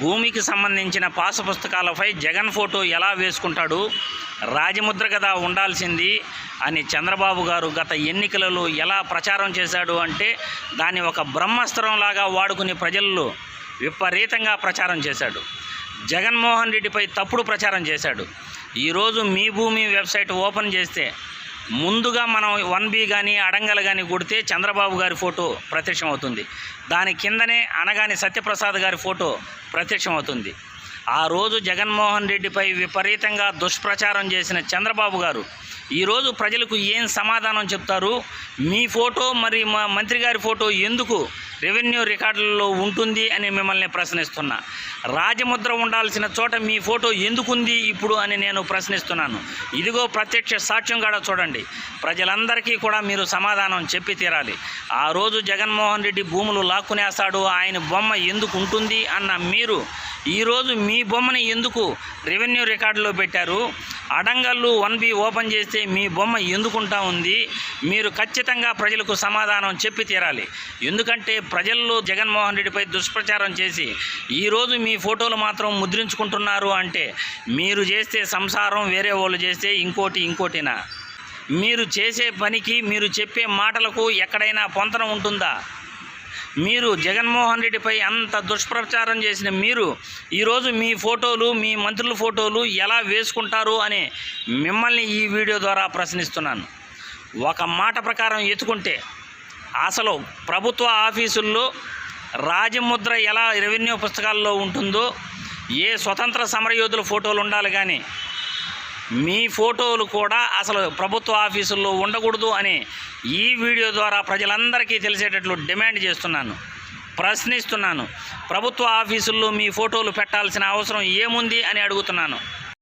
భూమికి సంబంధించిన పాస పుస్తకాలపై జగన్ ఫోటో ఎలా వేసుకుంటాడు? రాజముద్ర కదా ఉండాల్సింది అని చంద్రబాబు గారు గత ఎన్నికలలో ఎలా ప్రచారం చేశాడు అంటే దాన్ని ఒక బ్రహ్మాస్త్రంలాగా వాడుకుని ప్రజల్లో విపరీతంగా ప్రచారం చేశాడు. జగన్మోహన్ రెడ్డిపై తప్పుడు ప్రచారం చేశాడు. ఈరోజు మీ భూమి వెబ్సైట్ ఓపెన్ చేస్తే ముందుగా మనం వన్ బి కానీ అడంగలు కానీ కొడితే చంద్రబాబు గారి ఫోటో ప్రత్యక్షం అవుతుంది దాని కిందనే అనగాని సత్యప్రసాద్ గారి ఫోటో ప్రత్యక్షం అవుతుంది ఆ రోజు జగన్మోహన్ రెడ్డిపై విపరీతంగా దుష్ప్రచారం చేసిన చంద్రబాబు గారు ఈరోజు ప్రజలకు ఏం సమాధానం చెప్తారు? మీ ఫోటో మరి మా మంత్రి గారి ఫోటో ఎందుకు రెవెన్యూ రికార్డులలో ఉంటుంది అని మిమ్మల్ని ప్రశ్నిస్తున్నా. రాజముద్ర ఉండాల్సిన చోట మీ ఫోటో ఎందుకుంది ఇప్పుడు అని నేను ప్రశ్నిస్తున్నాను. ఇదిగో ప్రత్యక్ష సాక్ష్యం కూడా చూడండి. ప్రజలందరికీ కూడా మీరు సమాధానం చెప్పి తీరాలి. ఆ రోజు జగన్మోహన్ రెడ్డి భూములు లాక్కునేస్తాడు ఆయన బొమ్మ ఎందుకు ఉంటుంది అన్న మీరు. ఈరోజు మీ బొమ్మని ఎందుకు రెవెన్యూ రికార్డులో పెట్టారు? అడంగల్లు వన్ బి ఓపెన్ చేస్తే మీ బొమ్మ ఎందుకుంటా ఉంది? మీరు ఖచ్చితంగా ప్రజలకు సమాధానం చెప్పి తీరాలి. ఎందుకంటే ప్రజల్లో జగన్మోహన్ రెడ్డిపై దుష్ప్రచారం చేసి ఈరోజు మీ ఫోటోలు మాత్రం ముద్రించుకుంటున్నారు అంటే మీరు చేస్తే సంసారం వేరే వాళ్ళు చేస్తే ఇంకోటి ఇంకోటినా? మీరు చేసే పనికి మీరు చెప్పే మాటలకు ఎక్కడైనా పొంతన ఉంటుందా? మీరు జగన్మోహన్ రెడ్డిపై అంత దుష్ప్రచారం చేసిన మీరు ఈరోజు మీ ఫోటోలు మీ మంత్రుల ఫోటోలు ఎలా వేసుకుంటారు అని మిమ్మల్ని ఈ వీడియో ద్వారా ప్రశ్నిస్తున్నాను. ఒక మాట ప్రకారం ఎత్తుకుంటే అసలు ప్రభుత్వ ఆఫీసుల్లో రాజముద్ర ఎలా రెవెన్యూ పుస్తకాల్లో ఉంటుందో ఏ స్వతంత్ర సమరయోధుల ఫోటోలు ఉండాలి కానీ మీ ఫోటోలు కూడా అసలు ప్రభుత్వ ఆఫీసుల్లో ఉండకూడదు అని ఈ వీడియో ద్వారా ప్రజలందరికీ తెలిసేటట్లు డిమాండ్ చేస్తున్నాను ప్రశ్నిస్తున్నాను. ప్రభుత్వ ఆఫీసుల్లో మీ ఫోటోలు పెట్టాల్సిన అవసరం ఏముంది అని అడుగుతున్నాను.